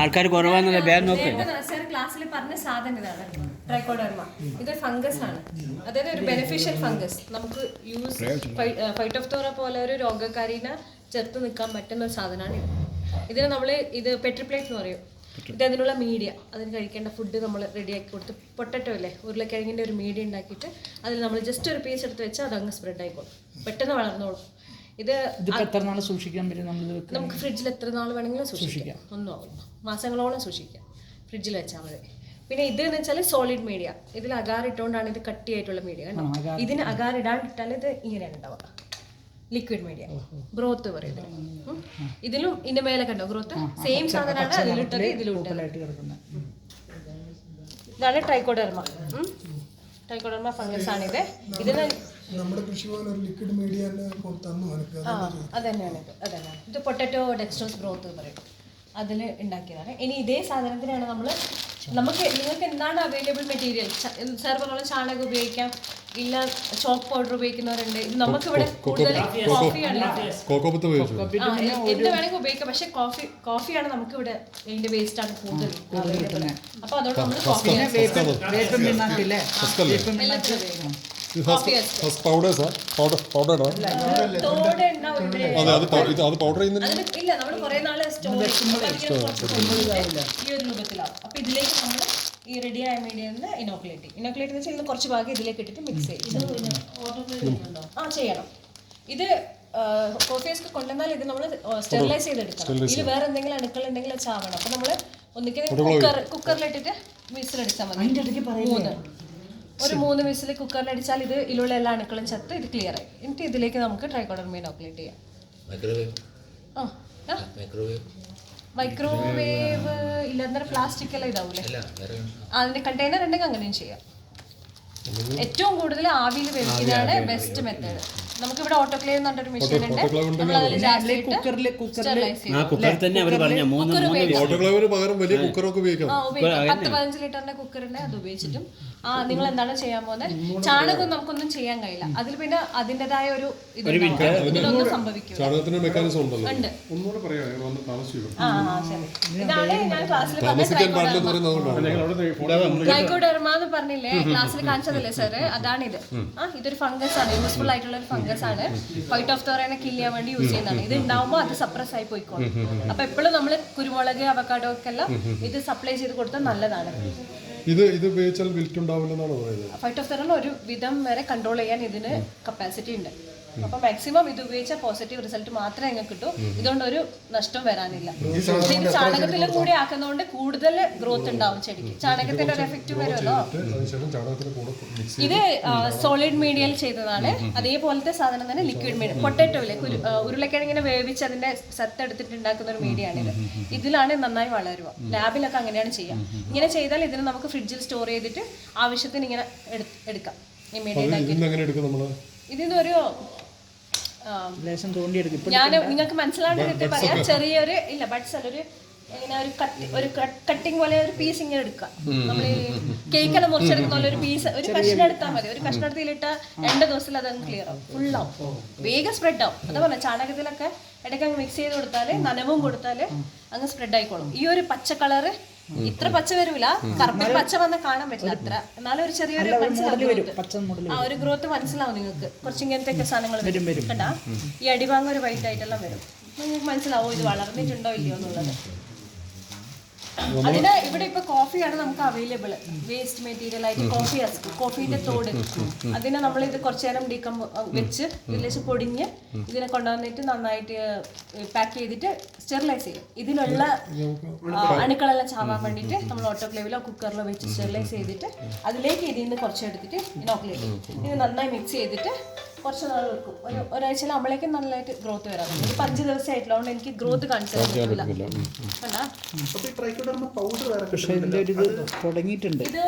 ആൾക്കാർ കുറവാന്നുള്ള ബാഗ് നോക്കി ക്ലാസ്സിൽ പറഞ്ഞ സാധനം ഇതാണ്. ട്രൈക്കോഡർമ. ഇതൊരു ഫംഗസ് ആണ്. അതായത് ഒരു ബെനിഫിഷ്യൽ ഫംഗസ് നമുക്ക് യൂസ് ഫൈറ്റോഫ്തോറ പോലെ ഒരു രോഗക്കാരിനെ ചെറുത്ത് നിൽക്കാൻ പറ്റുന്ന ഒരു സാധനമാണ് ഇത്. ഇതിന് നമ്മൾ ഇത് പെട്രിപ്ലേറ്റ് എന്ന് പറയും. ഇത് അതിനുള്ള മീഡിയ അതിന് കഴിക്കേണ്ട ഫുഡ് നമ്മൾ റെഡിയാക്കി കൊടുത്ത് പൊട്ടറ്റോ അല്ലേ ഉരുളക്കിഴങ്ങിന്റെ ഒരു മീഡിയ ഉണ്ടാക്കിയിട്ട് അതിൽ നമ്മൾ ജസ്റ്റ് ഒരു പീസ് എടുത്ത് വെച്ചാൽ അതങ്ങ് സ്പ്രെഡ് ആയിക്കോളും. പെട്ടെന്ന് വളർന്നോളും. ഇത് എത്ര നാൾ സൂക്ഷിക്കാൻ പറ്റും നമ്മൾ നമുക്ക് ഫ്രിഡ്ജിൽ എത്ര നാൾ വേണമെങ്കിലും സൂക്ഷിക്കാം. ഒന്നും ആവില്ല മാസങ്ങളോളം സൂക്ഷിക്കാം. ഫ്രിഡ്ജിൽ വെച്ചാൽ മതി. പിന്നെ ഇത് എന്ന് വെച്ചാൽ സോളിഡ് മീഡിയ. ഇതിൽ അകാർ ഇട്ടുകൊണ്ടാണ് ഇത് കട്ടിയായിട്ടുള്ള മീഡിയ കണ്ടോ? ഇതിന് അകാർ ഇടാണ്ടിട്ടാൽ ഇത് ഇങ്ങനെയാണ് ഉണ്ടാവുക ലിക്വിഡ് മീഡിയ. ഗ്രോത്ത് പറയുന്നത് ഇതിലും ഇതിന്റെ മേലെ കണ്ടോ ഗ്രോത്ത് സെയിം സാധനമാണ് അതിലിട്ടത് ഇതിലും ഇതാണ് ട്രൈക്കോഡർമ. ട്രൈക്കോഡർമ ഫംഗസ് ആണ് ഇത് ഇതിന് നമ്മുടെ കൃഷിഭവൻ ഒരു ലിക്വിഡ് മീഡിയ തന്നു എനിക്ക് ആ അതന്നെയാണ് ഇത് അതന്നെയാണ് ഇത് പൊട്ടറ്റോ ഡെക്സ്ട്രോസ് ഗ്രോത്ത് എന്ന് പറയും. അതിൽ ഉണ്ടാക്കിയതാണ്. ഇനി ഇതേ സാധനത്തിനാണ് നമ്മൾ നമുക്ക് നിങ്ങൾക്ക് എന്താണ് അവൈലബിൾ മെറ്റീരിയൽ സാർ പറഞ്ഞ ചാണകം ഉപയോഗിക്കാം. ഇല്ല ചോക്ക് പൗഡർ ഉപയോഗിക്കുന്നവരുണ്ട്. നമുക്ക് ഇവിടെ കൂടുതൽ കോഫിയാണ് എന്ത് വേണമെങ്കിൽ ഉപയോഗിക്കാം. പക്ഷെ കോഫി കോഫിയാണ് നമുക്ക് ഇവിടെ ഇതിന്റെ വേസ്റ്റ് ആണ് കൂടുതൽ അവൈലബിൾ അപ്പൊ അതുകൊണ്ട് നമ്മൾ കോഫി കോഫി ഫസ്റ്റ് പൗഡേഴ്സാ പൗഡർ പൗഡർ തോടെ ഉണ്ടാവും ഇവിടെ അതെ അത് പൗ- ഇത് അത് പൗഡർ ചെയ്യുന്നില്ല? അതിന് ഇല്ല നമ്മൾ കുറെ നാൾ സ്റ്റോർ ഈ ഒരു രൂപത്തിലാവും അപ്പൊ ഇതിലേക്ക് നമ്മൾ ഈ റെഡി ആയ മീഡിയം ഇനോക്കുലേറ്റ് ഇനോക്കുലേറ്റ് എന്ന് വെച്ചാൽ ഇതിന് കുറച്ച് ഭാഗം ഇതിലേക്ക് ഇട്ടിട്ട് മിക്സ് ചെയ്യും. ആ ചെയ്യണം. ഇത് കോഫീസ് കൊണ്ടുവന്നാൽ ഇത് നമ്മൾ സ്റ്റെറിലൈസ് ചെയ്തെടുക്കണം. ഇതിൽ വേറെ എന്തെങ്കിലും അണുക്കൾ ഉണ്ടെങ്കിൽ അത് ചാവണം. അപ്പൊ നമ്മൾ ഒന്നിക്കൽ കുക്കർ കുക്കറിലിട്ടിട്ട് വിസിലടിച്ചാൽ മതി. മൂന്ന്. ഒരു മൂന്ന് വിസിൽ കുക്കറിൽ അടിച്ചാൽ ഇത് ഇതിലുള്ള എല്ലാ അണുക്കളും ചത്ത് ഇത് ക്ലിയർ ആയി. എന്നിട്ട് ഇതിലേക്ക് നമുക്ക് ട്രൈക്കോഡർമി ഇനോക്കുലേറ്റ് ചെയ്യാം. മൈക്രോവേവ് ഇല്ലാതെ പ്ലാസ്റ്റിക് എല്ലാം ഇതാവൂലേ? അതിന്റെ കണ്ടെയ്നർ ഉണ്ടെങ്കിൽ അങ്ങനെയും ചെയ്യാം. ഏറ്റവും കൂടുതൽ ആവിയിൽ വേവിക്കുന്നതാണ് ബെസ്റ്റ് മെത്തേഡ് നമുക്കിവിടെ ഓട്ടോക്ലേവ് എന്ന് പറഞ്ഞൊരു മെഷീൻ ഉണ്ട്. നമ്മൾ അതിൽ കുക്കറിൽ കുക്കറിൽ ആ കുക്കറിൽ തന്നെ അവർ പറഞ്ഞ മൂന്ന് മൂന്ന് ഓട്ടോക്ലേവിന് പകരം വലിയ കുക്കറൊക്കെ ഉപയോഗിക്കാം ആ ഉപയോഗിക്കാം. പത്ത് പതിനഞ്ച് ലിറ്ററിന്റെ കുക്കറിന്റെ അത് ഉപയോഗിച്ചിട്ടും. ആ നിങ്ങൾ എന്താണ് ചെയ്യാൻ പോകുന്നത്? ചാണകം നമുക്കൊന്നും ചെയ്യാൻ കഴിയില്ല. അതിൽ പിന്നെ അതിന്റെതായ ഒരു ഉണ്ടല്ലോ. ഉണ്ട്. ഇതാണ് ഞാൻ ക്ലാസ്സിൽ പറഞ്ഞില്ലേ? ക്ലാസ്സിൽ പാടില്ലെന്ന് ക്ലാസ്സിൽ സാറ് അതാണിത്. ആ ഇതൊരു ഫംഗസ് ആണ്. യൂസ്ഫുൾ ആയിട്ടുള്ള ഒരു ഫംഗസ് ആണ്. ഫൈറ്റ് ഓഫ് തോറേനെ കിൽ ചെയ്യാൻ വേണ്ടി യൂസ് ചെയ്യുന്നതാണ്. ഇത് ഉണ്ടാവുമ്പോൾ അത് സപ്രസ് ആയി പോയിക്കോളും. അപ്പൊ എപ്പോഴും നമ്മൾ കുരുമുളക് അവക്കാടോ ഒക്കെ എല്ലാം ഇത് സപ്ലൈ ചെയ്ത് കൊടുത്താൽ നല്ലതാണ്. ഇത് ഇത് ഉപയോഗിച്ചാൽ വിൽറ്റ് ഉണ്ടാവില്ലെന്നാണ് പറയുന്നത്? ഫൈറ്റ് ഓഫ് തോറേനെ ഒരു വിധം വരെ കൺട്രോൾ ചെയ്യാൻ ഇതിന് കപ്പാസിറ്റി ഉണ്ട്. അപ്പൊ മാക്സിമം ഇത് ഉപയോഗിച്ചാൽ പോസിറ്റീവ് റിസൾട്ട് മാത്രമേ നിങ്ങൾക്ക് കിട്ടൂ. ഇതുകൊണ്ട് ഒരു നഷ്ടം വരാനില്ല. ഇത് ചാണകത്തിലും കൂടി ആക്കുന്നതുകൊണ്ട് കൂടുതൽ ഗ്രോത്ത് ഉണ്ടാവും ചെടിക്ക്. ചാണകത്തിന്റെ ഒരു എഫക്റ്റ് വരുമല്ലോ? ഇത് സോളിഡ് മീഡിയയിൽ ചെയ്തതാണ്. അതേപോലത്തെ സാധനം തന്നെ ലിക്വിഡ് മീഡിയ പൊട്ടേറ്റോ ഇല്ലേ? കുരു ഉരുളക്കിഴങ്ങിനെ വേവിച്ച് അതിന്റെ സത്ത് എടുത്തിട്ട് ഉണ്ടാക്കുന്ന ഒരു മീഡിയ ആണിത് ഇതിലാണ് നന്നായി വളരുക. ലാബിലൊക്കെ അങ്ങനെയാണ് ചെയ്യുക. ഇങ്ങനെ ചെയ്താൽ ഇതിന് നമുക്ക് ഫ്രിഡ്ജിൽ സ്റ്റോർ ചെയ്തിട്ട് ആവശ്യത്തിന് ഇങ്ങനെ എടുക്കാം. എടുക്കും നമ്മൾ? ഇതിന്നൊരു ആ, ലേശം തോണ്ടിയെടുക്കും ഇപ്പൊ ഞാൻ നിങ്ങൾക്ക് മനസ്സിലാവുന്ന രീതിയിൽ പറയാം ചെറിയൊരു ഇല്ല ബഡ്സ് അല്ല ഒരു ഇങ്ങനെ ഒരു കട്ടി ഒരു കട്ടിങ് പോലെ ഒരു പീസ് ഇങ്ങനെ എടുക്കുക. നമ്മൾ ഈ കേക്കെല്ലാം മുറിച്ചെടുക്കുന്ന പോലെ ഒരു പീസ് ഒരു കഷ്ണം എടുത്താൽ മതി. ഒരു കഷ്ണം എടുത്തിലിട്ട രണ്ട് ദിവസത്തിൽ അത് ക്ലിയർ ആവും. ഫുൾ ആവും. വേഗം സ്പ്രെഡ് ആവും. അതാ പറഞ്ഞ ചാണകത്തിലൊക്കെ ഇടയ്ക്ക് അങ്ങ് മിക്സ് ചെയ്ത് കൊടുത്താൽ നനവും കൊടുത്താൽ അങ്ങ് സ്പ്രെഡ് ആയിക്കോളും. ഈ ഒരു പച്ച കളറ് ഇത്ര പച്ച വരൂല. കറുപ്പിൽ പച്ച വന്ന് കാണാൻ പറ്റില്ല അത്ര. എന്നാലും ഒരു ചെറിയൊരു മനസ്സിലാവും ആ ഒരു ഗ്രോത്ത് മനസ്സിലാവും നിങ്ങൾക്ക്. കുറച്ച് ഇങ്ങനത്തെ ഒക്കെ സാധനങ്ങൾ വരും. കണ്ടാ? ഈ അടിവാങ്ങ ഒരു വൈറ്റ് ആയിട്ടെല്ലാം വരും. നിങ്ങൾക്ക് മനസ്സിലാവും? ഇത് വളർന്നിട്ടുണ്ടോ ഇല്ലയോ എന്നുള്ളത്. അതിന് ഇവിടെ ഇപ്പൊ കോഫിയാണ് നമുക്ക് അവൈലബിൾ വേസ്റ്റ് മെറ്റീരിയൽ ആയിട്ട് കോഫി കോഫീന്റെ തോട്. അതിനെ നമ്മൾ ഇത് കുറച്ചു നേരം ഡീക്കം വെച്ച് ഇതിലേക്ക് പൊടിഞ്ഞ് ഇതിനെ കൊണ്ടുവന്നിട്ട് നന്നായിട്ട് പാക്ക് ചെയ്തിട്ട് സ്റ്റെറിലൈസ് ചെയ്യും. ഇതിലുള്ള അണുക്കളെല്ലാം ചാവാൻ വേണ്ടിയിട്ട് നമ്മൾ ഓട്ടോക്ലേവിലോ കുക്കറിലോ വെച്ച് സ്റ്റെറിലൈസ് ചെയ്തിട്ട് അതിലേക്ക് ഇതിൽ നിന്ന് കുറച്ച് എടുത്തിട്ട് ഇനോക്കുലേറ്റ് ചെയ്യും. ഇത് നന്നായി മിക്സ് ചെയ്തിട്ട് കുറച്ച് നാൾ വെക്കും. ഒരു ഒരാഴ്ച നമ്മളേക്ക് നല്ലതായിട്ട് ഗ്രോത്ത് വരാം ഒരു അഞ്ച് ദിവസം ആയിട്ടുള്ളതുകൊണ്ട് എനിക്ക് ഗ്രോത്ത് കാണിച്ചിട്ടില്ല ഇത് തുടങ്ങിയിട്ടുണ്ട്. ഇത്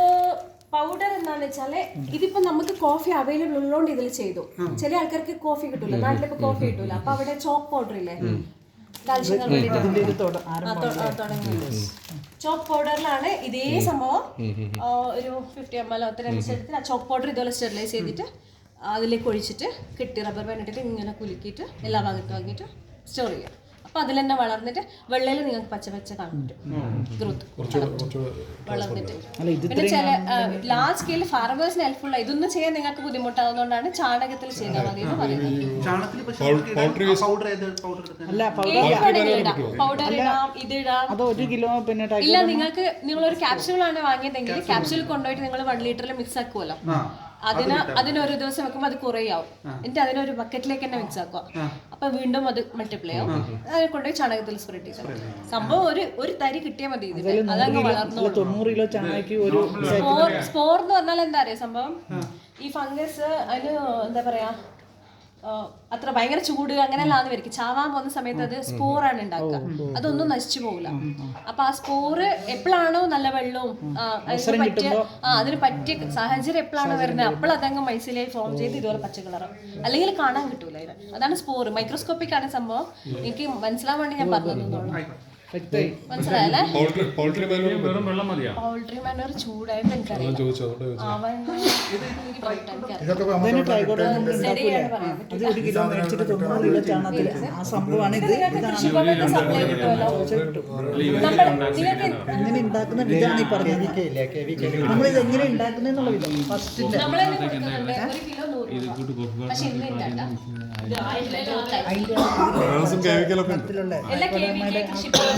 പൗഡർ എന്താണെന്ന് വെച്ചാൽ ഇതിപ്പോ നമുക്ക് കോഫി അവൈലബിൾ ഉള്ളതുകൊണ്ട് ഇതിൽ ചെയ്തു. ചില ആൾക്കാർക്ക് കോഫി കിട്ടൂല. നാട്ടിലിപ്പോ കോഫി കിട്ടൂല. അപ്പൊ അവിടെ ചോക്ക് പൗഡർ ഇല്ലേ? ചോക്ക് പൗഡറിലാണ് ഇതേ സംഭവം. ഒരു ഫിഫ്റ്റി എം എൽ ആ ചോക്ക് പൗഡർ ഇതുപോലെ സ്റ്റെറിലൈസ് ചെയ്തിട്ട് അതിലേക്ക് ഒഴിച്ചിട്ട് കിട്ടി റബ്ബർ ബാൻഡ് ഇട്ടിട്ട് ഇങ്ങനെ കുലുക്കിയിട്ട് എല്ലാ ഭാഗത്തും ആക്കിയിട്ട് സ്റ്റോർ ചെയ്യാം. അപ്പൊ അതിൽ തന്നെ വളർന്നിട്ട് വെള്ളയിൽ നിങ്ങൾക്ക് പച്ച പച്ച കാണും ഗ്രോത്ത് കുറച്ചുകൂടെ കുറച്ചുകൂടെ വളർന്നിട്ട്. പിന്നെ ചില ലാർജ് സ്കെയിൽ ഫാർമേഴ്സിന് ഹെൽപ്ഫുൾ ഇതൊന്നും ചെയ്യാൻ നിങ്ങൾക്ക് ബുദ്ധിമുട്ടാവുന്നതുകൊണ്ടാണ് ചാണകത്തിൽ ചെയ്താൽ മതി എന്ന് പറയുന്നത്. പൗഡർ ഇടാം. പൗഡർ ഇടാം. ഇത് ഇടാം. അത് ഒരു കിലോ പിന്നെ ടൈ- ഇല്ല നിങ്ങൾക്ക് നിങ്ങൾ ഒരു ക്യാപ്സ്യൂൾ ആണ് വാങ്ങിയതെങ്കിൽ ക്യാപ്സ്യൂൾ കൊണ്ടുപോയിട്ട് നിങ്ങൾ വൺ ലിറ്ററിൽ മിക്സ് ആക്കുമല്ലോ അതിന് അതിനൊരു ദിവസം വെക്കുമ്പോൾ അത് കുറയാവും. എന്നിട്ട് അതിനൊരു ബക്കറ്റിലേക്ക് തന്നെ മിക്സ് ആക്കുക അപ്പൊ വീണ്ടും അത് മൾട്ടിപ്ലൈ ആവും. അതിനെ കൊണ്ടുപോയി ചാണകത്തിൽ സ്പ്രെഡ് ചെയ്തു സംഭവം ഒരു ഒരു തരി കിട്ടിയാൽ മതി ഇതിന്. അതങ്ങ് വളർന്നു സ്പോർ സ്പോർ എന്ന് പറഞ്ഞാൽ എന്താ അറിയാം സംഭവം? ഈ ഫംഗസ് അതിന് എന്താ പറയാ അത്ര ഭയങ്കര ചൂട് അങ്ങനെയല്ലാന്ന് വരിക ചാവാൻ പോകുന്ന സമയത്ത് അത് സ്പോറാണ് ഉണ്ടാക്കുക. അതൊന്നും നശിച്ചു പോകില്ല അപ്പൊ ആ സ്പോറ് എപ്പോഴാണോ നല്ല വെള്ളവും അതിന് പറ്റിയ ആ അതിന് പറ്റിയ സാഹചര്യം എപ്പോഴാണോ വരുന്നത് അപ്പോൾ അതങ്ങ് മൈസിലായി ഫോം ചെയ്ത് ഇതുപോലെ പച്ച കളറും. അല്ലെങ്കിൽ കാണാൻ കിട്ടൂല അതാണ് സ്പോർ മൈക്രോസ്കോപ്പിക് ആണ് സംഭവം എനിക്ക് മനസ്സിലാവാണ്ട് ഞാൻ പറഞ്ഞു വ്യക്തമായി മനസ്സിലായല്ലേ? പോൾട്രി പൗൾട്രി മാനുവൽ വെറും വെള്ളം മതിയാ. പൗൾട്രി മാനർ ചൂടായിട്ട് എനിക്കറിയാം ആ സംഭവമാണ് ഇത്. എങ്ങനെ ഉണ്ടാക്കുന്ന വിധാണ് ഈ പറഞ്ഞത്? നമ്മൾ ഇത് എങ്ങനെ വിധം ഫസ്റ്റിന്റെ